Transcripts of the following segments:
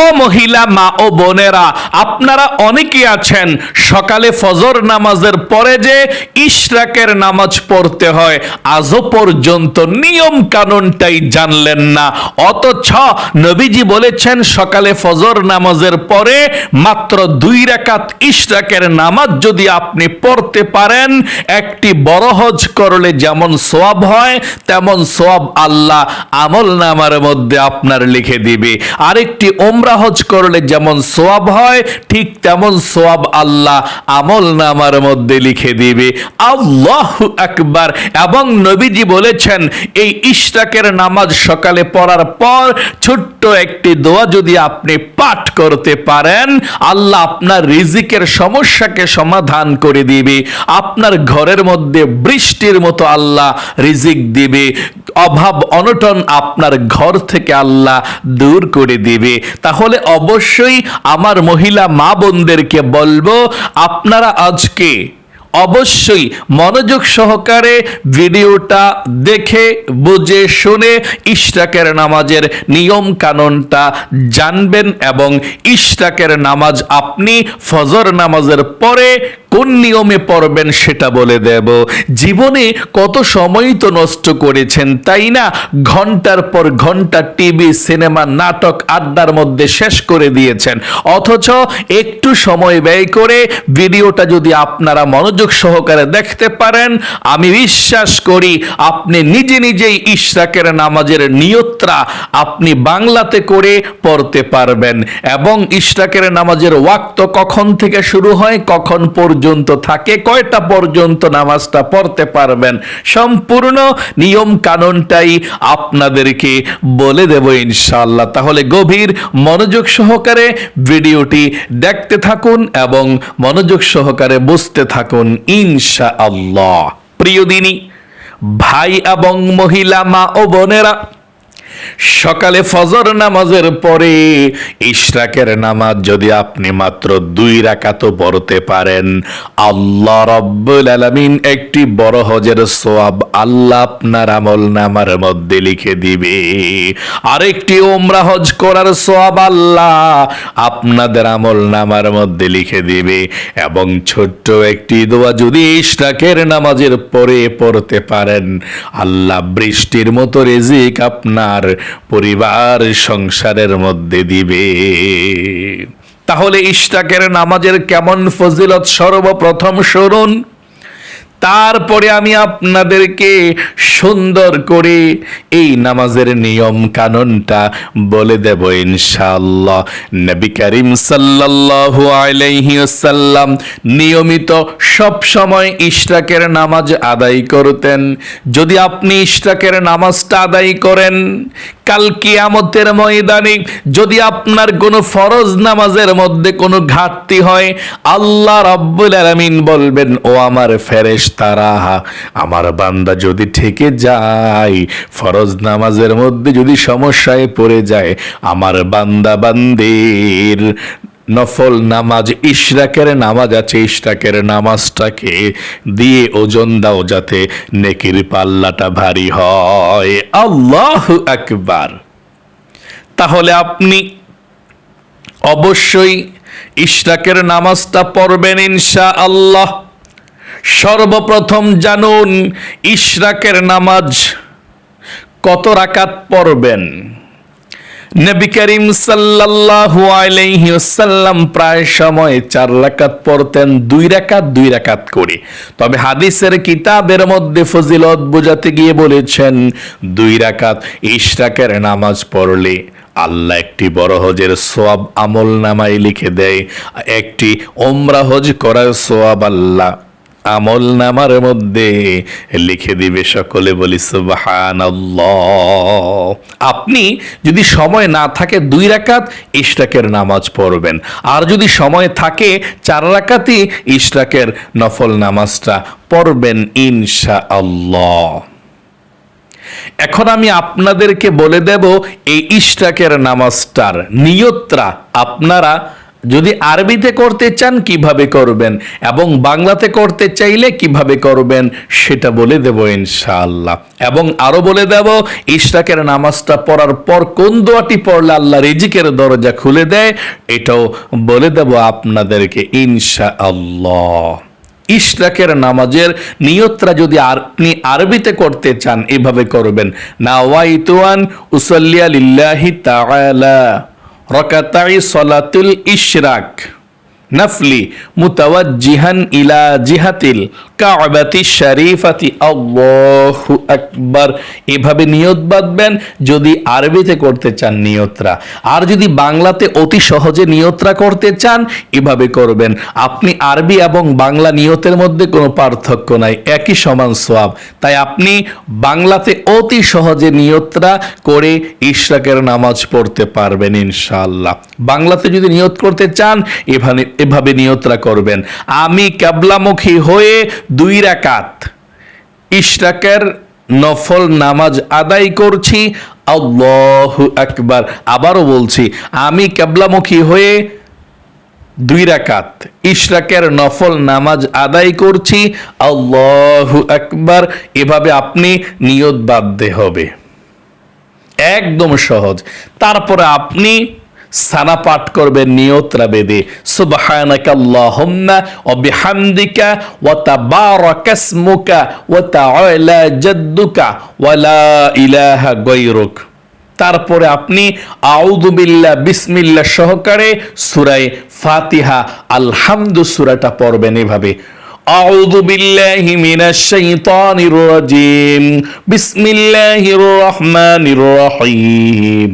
ও মহিলা, মা ও বোনেরা, আপনারা অনেকে আছেন, সকালে ফজর নামাজের পরে যে ইশরাকের নামাজ পড়তে হয়, আজও পর্যন্ত নিয়ম কানুনটাই জানলেন না। অথচ নবীজি বলেছেন, সকালে ফজর নামাজের পরে মাত্র দুই রাকাত ইশরাকের নামাজ যদি আপনি পড়তে পারেন, একটি বড় হজ করলে যেমন সোয়াব হয়, তেমন সোয়াব আল্লাহ আমল নামার মধ্যে আপনার লিখে দিবে। আরেকটি ওমরা হজ করলে যেমন সোয়াব হয়, ঠিক তেমন সোয়াব আল্লাহ আমল নামার মধ্যে লিখে দিবে। আল্লাহ আকবার। এবং নবীজি বলেছেন, এই ইশরাকের নামাজ সকালে পড়ার পর ছোট্ট একটি দোয়া যদি আপনি পাঠ করতে পারেন, আল্লাহ আপনার রিজিকের সমস্যাকে সমাধান করে দিবে। আপনার ঘরের মধ্যে বৃষ্টির মতো আল্লাহ রিজিক দিবে। অভাব অনটন আপনার ঘর থেকে আল্লাহ দূর করে দিবে। তাহলে অবশ্যই আমার মহিলা মা বোনদেরকে বলব, আপনারা আজকে অবশ্যই মনোযোগ সহকারে ভিডিওটা দেখে, বুঝে, শুনে ইশরাকের নামাজের নিয়ম কানুনটা জানবেন এবং ইশরাকের নামাজ আপনি ফজর নামাজের পরে কোন নিয়মে পড়বেন সেটা বলে দেব। জীবনে কত সময় তো নষ্ট করেছেন, তাই না? ঘণ্টার পর ঘণ্টা টিভি, সিনেমা, নাটক, আড্ডার মধ্যে শেষ করে দিয়েছেন। অথচ একটু সময় ব্যয় করে ভিডিওটা যদি আপনারা মনোযোগ সহকারে দেখতে পারেন, আমি বিশ্বাস করি আপনি নিজে নিজেই ইশরাকের নামাজের নিয়ত্রা আপনি বাংলাতে করে পড়তে পারবেন। এবং ইশরাকের নামাজের ওয়াক্ত কখন থেকে শুরু হয়, কখন পর্যন্ত থাকে, কয়টা পর্যন্ত নামাজটা পড়তে পারবেন? সম্পূর্ণ নিয়ম কানুনটাই আপনাদেরকে বলে দেব ইনশাআল্লাহ। তাহলে গভীর মনোযোগ সহকারে ভিডিওটি দেখতে থাকুন এবং মনোযোগ সহকারে বুঝতে থাকুন ইনশা আল্লাহ প্রিয় দিনী, ভাই এবং মহিলা, মা ও বোনেরা সকালে ফজর নামাজের পরে ইশরাকের নামাজ যদি আপনি মাত্র দুই রাকাত পড়তে পারেন, আল্লাহ রব্বুল আলামিন একটি বড় হজের সোয়াব আল্লাহ আপনার আমল নামার মধ্যে লিখে দিবে। আরেকটি ওমরা হজ করার সোয়াব আল্লাহ আপনাদের আমল নামার মধ্যে লিখে দিবে। এবং ছোট্ট একটি দোয়া যদি ইশরাকের নামাজের পরে পড়তে পারেন, আল্লাহ বৃষ্টির মতো রেজিক আপনার পরিবার সংসারের মধ্যে দিবে। তাহলে ইশতাকের নামাজের কেমন ফজিলত সর্বপ্রথম শুনুন। তারপরে আমি আপনাদেরকে সুন্দর করে এই নামাজের নিয়ম কানুনটা বলে দেব ইনশাআল্লাহ। নবী করিম সাল্লাল্লাহু আলাইহি ওয়াসাল্লাম নিয়মিত সব সময় ইশরাকের নামাজ আদায় করতেন। যদি আপনি ইশরাকের নামাজটা আদায় করেন, কাল কিয়ামতের ময়দানে যদি আপনার কোনো ফরজ নামাজের মধ্যে কোনো ঘাটতি হয়, আল্লাহ রাব্বুল আলামিন বলবেন, ও আমার ফেরেশতারা আমার বান্দা যদি থেকে যায়, ফরজ নামাজের মধ্যে যদি সমস্যায় পড়ে যায়, আমার বান্দা বান্দির নফল নামাজ, ইশরাকের নামাজ আছে, ইশরাকের নামাজটাকে দিয়ে ওজন দাও যাতে নেকির পাল্লাটা ভারী হয়। আল্লাহ আকবার। তাহলে আপনি অবশ্যই ইশরাকের নামাজটা পড়বেন ইনশা আল্লাহ সর্বপ্রথম জানুন ইশরাকের নামাজ কত রাকাত পড়বেন? নবী করিম সাল্লাল্লাহু আলাইহি প্রায় সময় চার রাকাত পড়তেন, দুই রাকাত দুই রাকাত করে। তবে হাদিসের কিতাবের মধ্যে ফজিলত বোঝাতে গিয়ে বলেছেন, দুই রাকাত ইশরাকের নামাজ পড়লে আল্লাহ একটি বড় হজের সোয়াব আমল নামায় লিখে দেয়, একটি ওমরা হজ করার সোয়াব আল্লাহ আমল নামার মধ্যে লিখে দিবে সকলে বলি সুবাহান আপনি যদি সময় না থাকে দুই রাকাত ইশরাকের নামাজ পড়বেন। আর যদি সময় থাকে চার রাকাতই ইশরাকের নফল নামাজটা পড়বেন ইনশা আল্লাহ এখন আমি আপনাদেরকে বলে দেব, এই ইশরাকের নামাজটার নিয়ত্রা আপনারা যদি আরবিতে করতে চান, কীভাবে করবেন? এবং বাংলাতে করতে চাইলে কীভাবে করবেন? সেটা বলে দেব ইনশাআল্লাহ। এবং আরও বলে দেব, ইশরাকের নামাজটা পড়ার পর কোন দোয়াটি পড়লে আল্লাহ রিজিকের দরজা খুলে দেয়, এটাও বলে দেব আপনাদেরকে ইনশাআল্লাহ। ইশরাকের নামাজের নিয়তরা যদি আপনি আরবিতে করতে চান, এভাবে করবেন। না নাওয়াইতুয়ান উসাল্লিয়া লিল্লাহি তাআলা। রকাতাই সলাতুল ইশরাক নাফলি মুতাওয়াজ্জিহান ইলা জিহাতিল কাবাতি শরীফাতি, আল্লাহু আকবার। এভাবে নিয়ত বাঁধবেন যদি আরবিতে করতে চান নিয়তরা। আর যদি বাংলাতে অতি সহজে নিয়তরা করতে চান, এভাবে করবেন। আপনি আরবি এবং বাংলা নিয়তের মধ্যে কোনো পার্থক্য নাই, একই সমান সোয়াব তাই আপনি বাংলাতে অতি সহজে নিয়তরা করে ইশরাকের নামাজ পড়তে পারবেন ইনশাআল্লাহ। বাংলাতে যদি নিয়ত করতে চান, এভাবে এভাবে নিয়তরা করবেন। আমি ক্যাবলামুখী হয়ে দুই রাকাত। ইশরাকের নফল নামাজ আদায় করছি। আল্লাহু আকবার। আবারও বলছি, আমি কেবলামুখী হয়ে দুই রাকাত ইশরাকের নফল নামাজ আদায় করছি। আল্লাহু আকবার। এভাবে আপনি নিয়ত বাঁধতে হবে। একদম সহজ। তারপরে আপনি সানা পাঠ করবেন নিয়তরা বেদে সুবহানাকা আল্লাহুম্মা ওয়া বিহামদিকা ওয়া তাবারাকা ইসমুকা ওয়া তাআলা জাদ্দুকা ওয়া লা ইলাহা গায়রুক তারপরে আপনি আউযু বিল্লাহ বিসমিল্লাহ সহকারে সূরা ফাতিহা আলহামদু সূরাটা পড়বেন এভাবে أعوذ بالله من الشيطان الرجيم بسم الله الرحمن الرحيم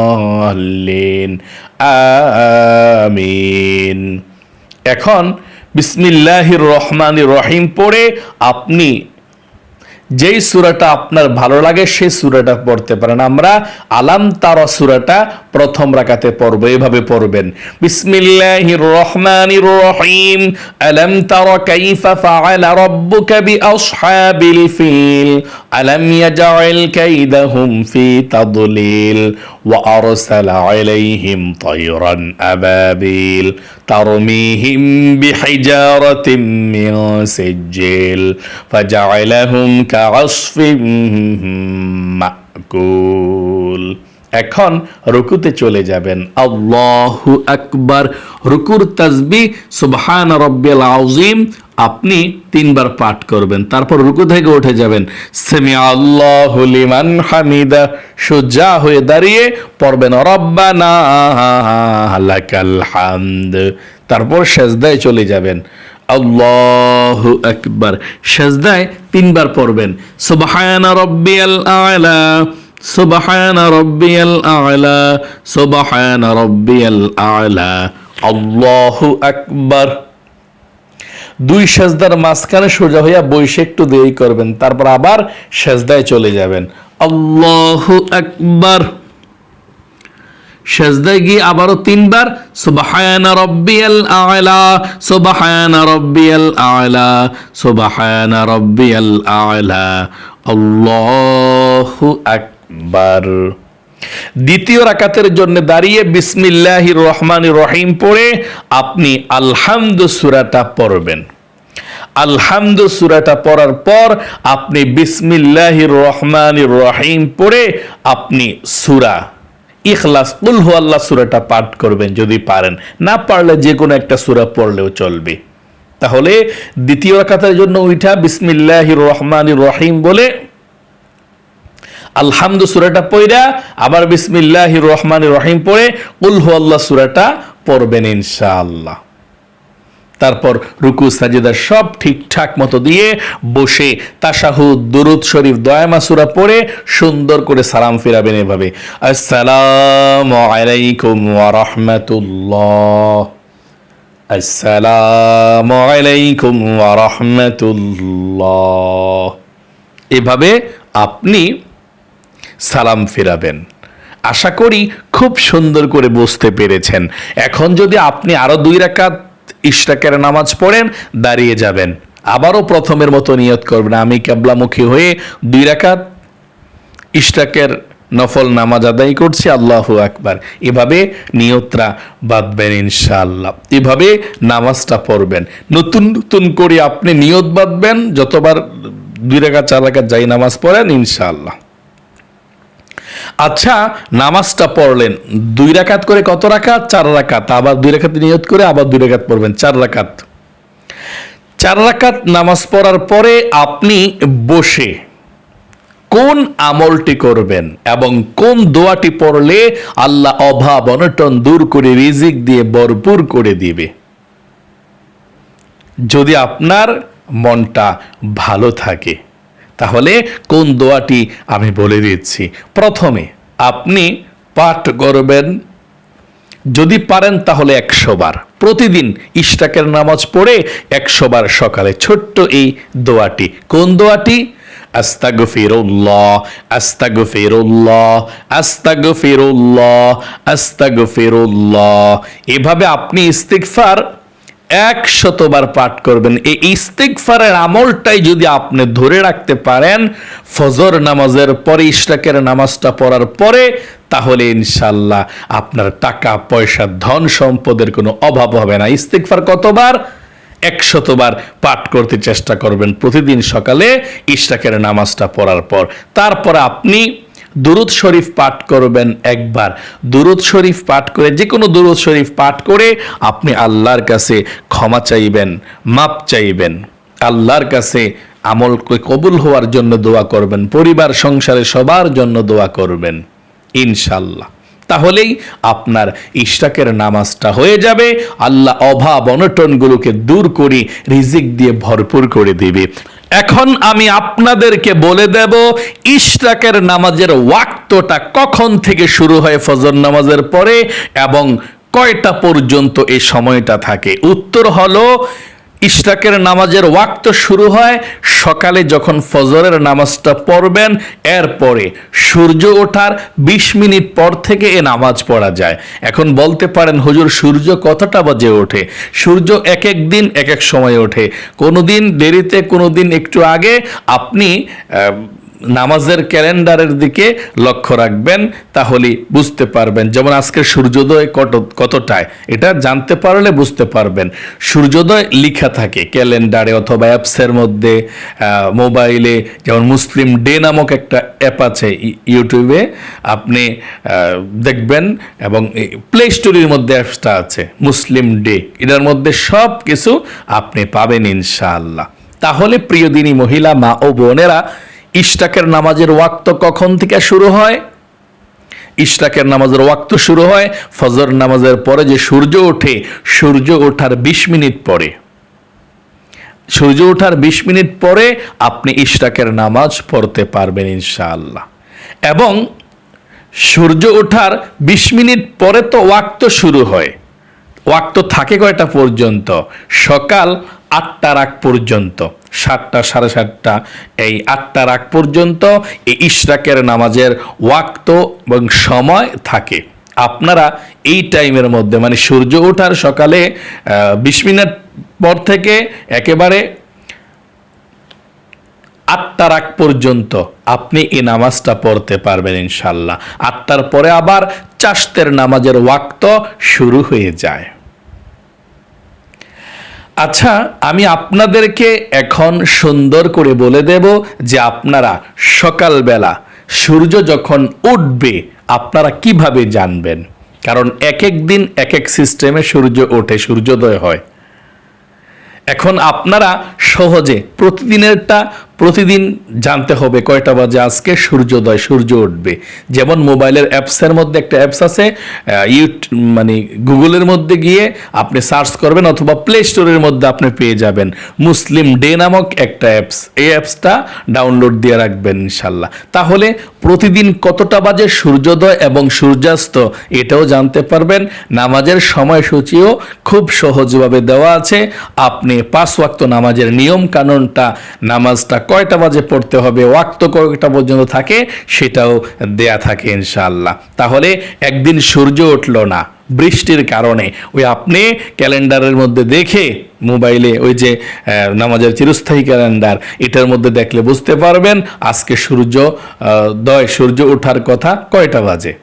আমিন। এখন বিসমিল্লাহির রহমানির রহিম পড়ে আপনি যেই সুরাটা আপনার ভালো লাগে, সেই সুরাটা পড়তে পারেন। আমরা আলাম তারা সুরাটা প্রথম রাকাতে পড়ব, এভাবে পড়বেন। বিসমিল্লাহির রহমানির রহিম, আলাম তারা কাইফা ফাআলা রাব্বুকা বিআসহাবিল ফিল। আলাম ইয়াজআল কাইদাহুম ফি তাদলিল ওয়া আরসালা আলাইহিম তায়রান আবাবিল ترميهم بحجارة من سجيل فجعلهم كعصف مأكول এখন রুকুতে চলে যাবেন আল্লাহু আকবার রুকুর তাজবি সুবহান রব্বিল আউজিম আপনি তিনবার পাঠ করবেন, তারপর রুকু থেকে উঠে যাবেন। সেমি আল্লাহ লিমান হামিদা সোজা হয়ে দাঁড়িয়ে পড়বেন, রব্বানা লাকাল হামদ তারপর সেজদায় চলে যাবেন। আল্লাহু আকবার সেজদায় তিনবার পড়বেন। সুবহান রব্বিয়াল আলা সুবহান রব্বিয়াল আলা সুবহান রব্বিয়াল আলা আল্লাহু আকবার দুই সেজদার মাঝখানে সোজা হইয়া বৈশে একটু দেরি করবেন, তারপর আবার সেজদায় চলে যাবেন। আল্লাহু আকবার। সেজদায় গিয়ে আবারও তিনবার, সুবহান রব্বিয়াল আলা, সুবহান রব্বিয়াল আলা, সুবহান রব্বিয়াল আলা। আল্লাহু আকবার। দ্বিতীয় রাকাতের জন্য দাঁড়িয়ে বিসমিল্লাহির রহমান রহিম পড়ে আপনি আলহামদু সুরাটা পড়বেন। আলহামদু সুরাটা পড়ার পর আপনি বিসমিল্লাহির রহমান রহিম পড়ে আপনি সুরা ইখলাস উলহু আল্লাহ সুরাটা পাঠ করবেন যদি পারেন। না পারলে যে কোনো একটা সুরা পড়লেও চলবে। তাহলে দ্বিতীয় রাকাতের জন্য ওইটা বিসমিল্লাহির রহমান রহিম বলে আলহামদু সুরাটা পড়া আবার বিসমিল্লাহির রহমান রহিম পড়ে উলহু আল্লাহ সুরাটা পড়বেন ইনশাআল্লাহ। তারপর রুকু, সাজিদা সব ঠিকঠাক মতো দিয়ে বসে তাশাহুদ, দুরুদ শরীফ দয়ামাসুরা পড়ে সুন্দর করে সালাম ফিরাবেন এভাবে। আসসালামু আলাইকুম রাহমাতুল্লাহ। আসসালামু আলাইকুম রাহমাতুল্লাহ। এভাবে আপনি সালাম ফেরাবেন। আশা করি খুব সুন্দর করে বুঝতে পেরেছেন। এখন যদি আপনি আরও দুই রাকাত ইশরাকের নামাজ পড়েন, দাঁড়িয়ে যাবেন। আবারও প্রথমের মতো নিয়ত করবেন। আমি কেবলামুখী হয়ে দুই রাকাত ইশরাকের নফল নামাজ আদায় করছি। আল্লাহ আকবার। এভাবে নিয়তরা বাঁধবেন ইনশাআল্লাহ। এভাবে নামাজটা পড়বেন। নতুন নতুন করে আপনি নিয়ত বাঁধবেন। যতবার দুই রাকাত, চার রাকাত যাই নামাজ পড়েন, ইনশাআল্লাহ। আচ্ছা নামাজটা পড়লেন। দুই রাকাত করে কত রাকাত? চার রাকাত। আবার দুই রাকাত নিয়ত করে আবার দুই রাকাত পড়বেন। চার রাকাত। চার রাকাত নামাজ পড়ার পরে আপনি বসে কোন আমলটি করবেন এবং কোন দোয়াটি পড়লে আল্লাহ অভাব, অনটন দূর করে, রিজিক দিয়ে ভরপুর করে দিবে? যদি আপনার মনটা ভালো থাকে তাহলে কোন দোয়াটি আমি বলে দিচ্ছি? প্রথমে আপনি পাঠ করবেন। যদি পারেন তাহলে একশো বার। প্রতিদিন ইশতাকের নামাজ পড়ে একশো বার সকালে ছোট্ট এই দোয়াটি। কোন দোয়াটি? আস্তাগফিরুল্লাহ আস্তাগফিরুল্লাহ আস্তাগফিরুল্লাহ আস্তাগফিরুল্লাহ। এভাবে আপনি ইস্তিগফার একশতবার পাঠ করবেন। এই ইস্তিগফারের আমলটাই যদি আপনি ধরে রাখতে পারেন, ফজর নামাজের পরে, ইশরাকের নামাজটা পড়ার পরে, তাহলে ইনশাল্লাহ আপনার টাকা, পয়সা, ধন সম্পদের কোনো অভাব হবে না। ইস্তিগফার কতবার? একশতবার পাঠ করতে চেষ্টা করবেন প্রতিদিন সকালে ইশরাকের নামাজটা পড়ার পর। তারপরে আপনি দুরুদ শরীফ পাঠ করবেন একবার। দুরুদ শরীফ পাঠ করে যে কোনো দুরুদ শরীফ পাঠ করে আপনি আল্লাহর কাছে ক্ষমা চাইবেন, মাপ চাইবেন। আল্লাহর কাছে আমল কবুল হওয়ার জন্য দোয়া করবেন, পরিবার, সংসারে সবার জন্য দোয়া করবেন ইনশাল্লাহ তাহলেই আপনার ইশরাকের নামাজটা হয়ে যাবে, আল্লাহ অভাব অনটনগুলোকে দূর করে, রিজিক দিয়ে ভরপুর করে দেবে। এখন আমি আপনাদেরকে বলে দেব, ইশরাকের নামাজের ওয়াক্তটা কখন থেকে শুরু হয় ফজর নামাজের পরে এবং কয়টা পর্যন্ত এই সময়টা থাকে? উত্তর হলো ইশরাকের নামাজের ওয়াক্ত শুরু হয়। সকালে যখন ফজরের নামাজটা পড়বেন, এরপরে সূর্য ওঠার ২০ মিনিট পর থেকে এ নামাজ পড়া যায়। এখন বলতে পারেন, হুজুর, সূর্য কতটা বাজে ওঠে? সূর্য এক এক দিন, এক এক সময় ওঠে। কোনো দিন দেরিতে কোনো দিন একটু আগে আপনি নামাজের ক্যালেন্ডারের দিকে লক্ষ্য রাখবেন, তাহলে বুঝতে পারবেন। যেমন আজকে সূর্যোদয় কত, কতটায়, এটা জানতে পারলে বুঝতে পারবেন। সূর্যোদয় লিখা থাকে ক্যালেন্ডারে অথবা অ্যাপসের মধ্যে মোবাইলে। যেমন মুসলিম ডে নামক একটা অ্যাপ আছে ইউটিউবে, আপনি দেখবেন এবং প্লে স্টোরির মধ্যে অ্যাপসটা আছে, মুসলিম ডে। এটার মধ্যে সব কিছু আপনি পাবেন ইনশাআল্লাহ। তাহলে প্রিয় দিনী মহিলা, মা ও বোনেরা ইশতাকের নামাজের ওয়াক্ত কখন থেকে শুরু হয়? ইশরাকের নামাজের ওয়াক্ত শুরু হয় ফজর নামাজের পরে যে সূর্য ওঠে। সূর্য ওঠার ২০ মিনিট পরে। সূর্য ওঠার ২০ মিনিট পরে আপনি ইশরাকের নামাজ পড়তে পারবেন ইনশাআল্লাহ। এবং সূর্য ওঠার ২০ মিনিট পরে তো ওয়াক্ত শুরু হয়। ওয়াক্ত থাকে কয়টা পর্যন্ত? সকাল আটটার আগ পর্যন্ত। সাতটা, সাড়ে সাতটা, এই আটটার আগ পর্যন্ত এই ইশরাকের নামাজের ওয়াক্ত এবং সময় থাকে। আপনারা এই টাইমের মধ্যে মানে সূর্য ওঠার সকালে বিশ মিনিট পর থেকে একেবারে আটটার আগ পর্যন্ত আপনি এই নামাজটা পড়তে পারবেন ইনশাল্লাহ। আটটার পরে আবার চাষতের নামাজের ওয়াক্ত শুরু হয়ে যায়। আচ্ছা আমি আপনাদেরকে এখন সুন্দর করে বলে দেব যে আপনারা সকালবেলা সূর্য যখন উঠবে, আপনারা কীভাবে জানবেন? কারণ এক এক দিন এক এক সিস্টেমে সূর্য ওঠে, সূর্যোদয় হয়। এখন আপনারা সহজে প্রতিদিনেরটা প্রতিদিন জানতে হবে কয়টা বাজে আজকে? সূর্যোদয়, সূর্য উঠবে। যেমন মোবাইলের অ্যাপসের মধ্যে একটা অ্যাপস আছে ইউট মানে গুগলের মধ্যে গিয়ে আপনি সার্চ করবেন অথবা প্লে স্টোরের মধ্যে আপনি পেয়ে যাবেন। মুসলিম ডে নামক একটা অ্যাপস। এই অ্যাপসটা ডাউনলোড দিয়ে রাখবেন ইনশাল্লাহ। তাহলে প্রতিদিন কতটা বাজে সূর্যোদয় এবং সূর্যাস্ত এটাও জানতে পারবেন। নামাজের সময়সূচিও খুব সহজভাবে দেওয়া আছে। আপনি পাঁচ ওয়াক্ত নামাজের নিয়ম কানুনটা নামাজটা কয়টা বাজে পড়তে হবে, ওয়াক্ত কয়টা পর্যন্ত থাকে সেটাও দেয়া থাকে ইনশাআল্লাহ। তাহলে একদিন সূর্য উঠল না। বৃষ্টির কারণে। ওই আপনি ক্যালেন্ডারের মধ্যে দেখে মোবাইলে ওই যে নামাজের চিরস্থায়ী ক্যালেন্ডার, এটার মধ্যে দেখলে বুঝতে পারবেন আজকে সূর্য দয়, সূর্য ওঠার কথা কয়টা বাজে।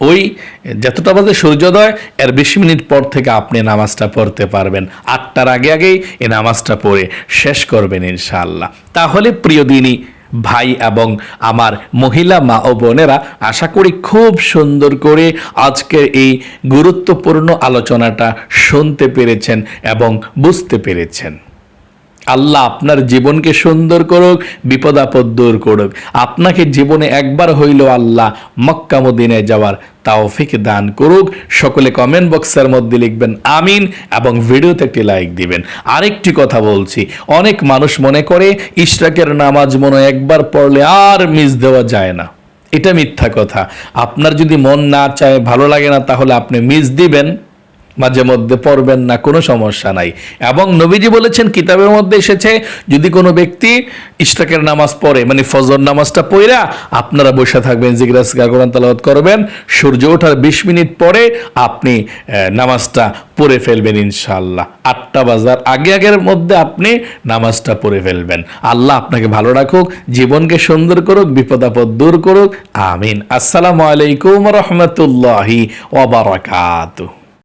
ওই যতটা বাজে সূর্যোদয় এর বিশ মিনিট পর থেকে আপনি নামাজটা পড়তে পারবেন। আটটার আগে আগেই এই নামাজটা পড়ে শেষ করবেন ইনশাআল্লাহ। তাহলে প্রিয় দিনই ভাই এবং আমার মহিলা মা ও বোনেরা, আশা করি খুব সুন্দর করে আজকের এই গুরুত্বপূর্ণ আলোচনাটা শুনতে পেরেছেন এবং বুঝতে পেরেছেন। আল্লাহ আপনার জীবনকে সুন্দর করুক, বিপদ আপদ দূর করুক। আপনাকে জীবনে একবার হইল আল্লাহ মক্কামুদ্দিনে যাওয়ার তাওফিক দান করুক। সকলে কমেন্ট বক্সের মধ্যে লিখবেন আমিন এবং ভিডিওতে একটি লাইক দিবেন। আরেকটি কথা বলছি, অনেক মানুষ মনে করে ইশরাকের নামাজ মনে একবার পড়লে আর মিস দেওয়া যায় না। এটা মিথ্যা কথা। আপনার যদি মন না চায়, ভালো লাগে না, তাহলে আপনি মিস দিবেন। মাঝে মধ্যে পড়বেন না, কোনো সমস্যা নাই। এবং নবীজি বলেছেন, কিতাবের মধ্যে এসেছে, যদি কোনো ব্যক্তি ইশরাকের নামাজ পড়ে মানে ফজর নামাজটা পড়া আপনারা বসে থাকবেন জিজ্ঞাসা কোরআন তালাওয়াত করবেন, সূর্য ওঠার বিশ মিনিট পরে আপনি নামাজটা পড়ে ফেলবেন ইনশাআল্লাহ। আটটা বাজার আগে আগের মধ্যে আপনি নামাজটা পড়ে ফেলবেন। আল্লাহ আপনাকে ভালো রাখুক, জীবনকে সুন্দর করুক বিপদ আপদ দূর করুক। আমিন। আসসালামু আলাইকুম রহমতুল্লাহি ওবারাকাতুহ